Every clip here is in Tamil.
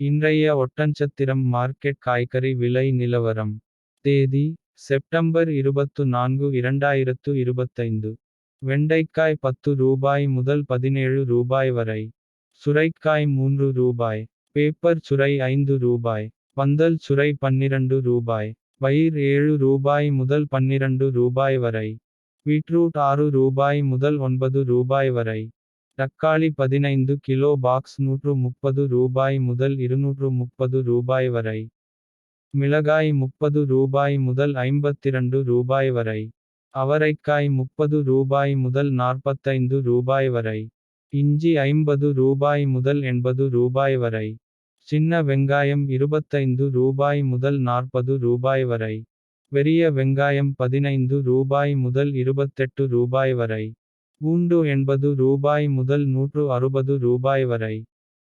இன்றைய ஒட்டன்சத்திரம் மார்க்கெட் காய்கறி விலை நிலவரம். தேதி செப்டம்பர் இருபத்து நான்கு இரண்டாயிரத்து இருபத்தைந்து. வெண்டைக்காய் பத்து ரூபாய் முதல் பதினேழு ரூபாய் வரை. சுரைக்காய் மூன்று ரூபாய். பேப்பர் சுரை ஐந்து ரூபாய். பந்தல் சுரை பன்னிரண்டு ரூபாய். பயிர் ஏழு ரூபாய் முதல் பன்னிரண்டு ரூபாய் வரை. பீட்ரூட் ஆறு ரூபாய் முதல் ஒன்பது ரூபாய் வரை. தக்காளி பதினைந்து கிலோ பாக்ஸ் நூற்று முப்பது ரூபாய் முதல் இருநூற்று முப்பது ரூபாய் வரை. மிளகாய் முப்பது ரூபாய் முதல் ஐம்பத்திரண்டு ரூபாய் வரை. அவரைக்காய் முப்பது ரூபாய் முதல் நாற்பத்தைந்து ரூபாய் வரை. இஞ்சி ஐம்பது ரூபாய் முதல் எண்பது ரூபாய் வரை. சின்ன வெங்காயம் இருபத்தைந்து ரூபாய் முதல் நாற்பது ரூபாய் வரை. பெரிய வெங்காயம் பதினைந்து ரூபாய் முதல் இருபத்தெட்டு ரூபாய் வரை. பூண்டு எண்பது ரூபாய் முதல் நூற்று அறுபது ரூபாய் வரை.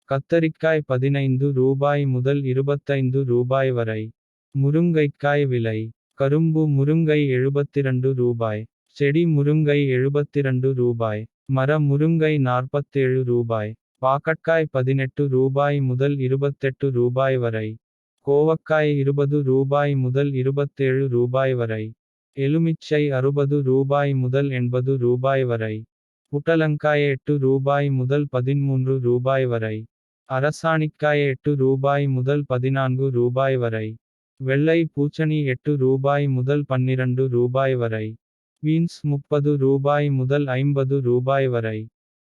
கத்தரிக்காய் பதினைந்து ரூபாய் முதல் இருபத்தைந்து ரூபாய் வரை. முருங்கைக்காய் விலை. கரும்பு முருங்கை எழுபத்திரண்டு ரூபாய். செடி முருங்கை எழுபத்திரண்டு ரூபாய். மர முருங்கை நாற்பத்தேழு ரூபாய். பாக்கட்காய் பதினெட்டு ரூபாய் முதல் இருபத்தெட்டு ரூபாய் வரை. கோவக்காய் இருபது ரூபாய் முதல் இருபத்தேழு ரூபாய் வரை. எலுமிச்சை அறுபது ரூபாய் முதல் எண்பது ரூபாய் வரை. புட்டலங்காய் எட்டு ரூபாய் முதல் பதிமூன்று ரூபாய் வரை. அரசாணிக்காய் எட்டு ரூபாய் முதல் பதினான்கு ரூபாய் வரை. வெள்ளை பூச்சணி எட்டு ரூபாய் முதல் பன்னிரண்டு ரூபாய் வரை. பீன்ஸ் முப்பது ரூபாய் முதல் ஐம்பது ரூபாய் வரை.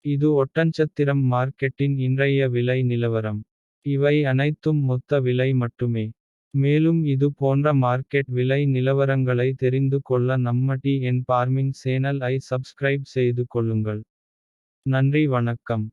இது ஒட்டன்சத்திரம் மார்க்கெட்டின் இன்றைய விலை நிலவரம். இவை அனைத்தும் மொத்த விலை மட்டுமே. மேலும் இது போன்ற மார்க்கெட் விலை நிலவரங்களை தெரிந்து கொள்ள நம்ம டி என் பார்மிங் சேனல் ஐ சப்ஸ்கிரைப் செய்து கொள்ளுங்கள். நன்றி வணக்கம்.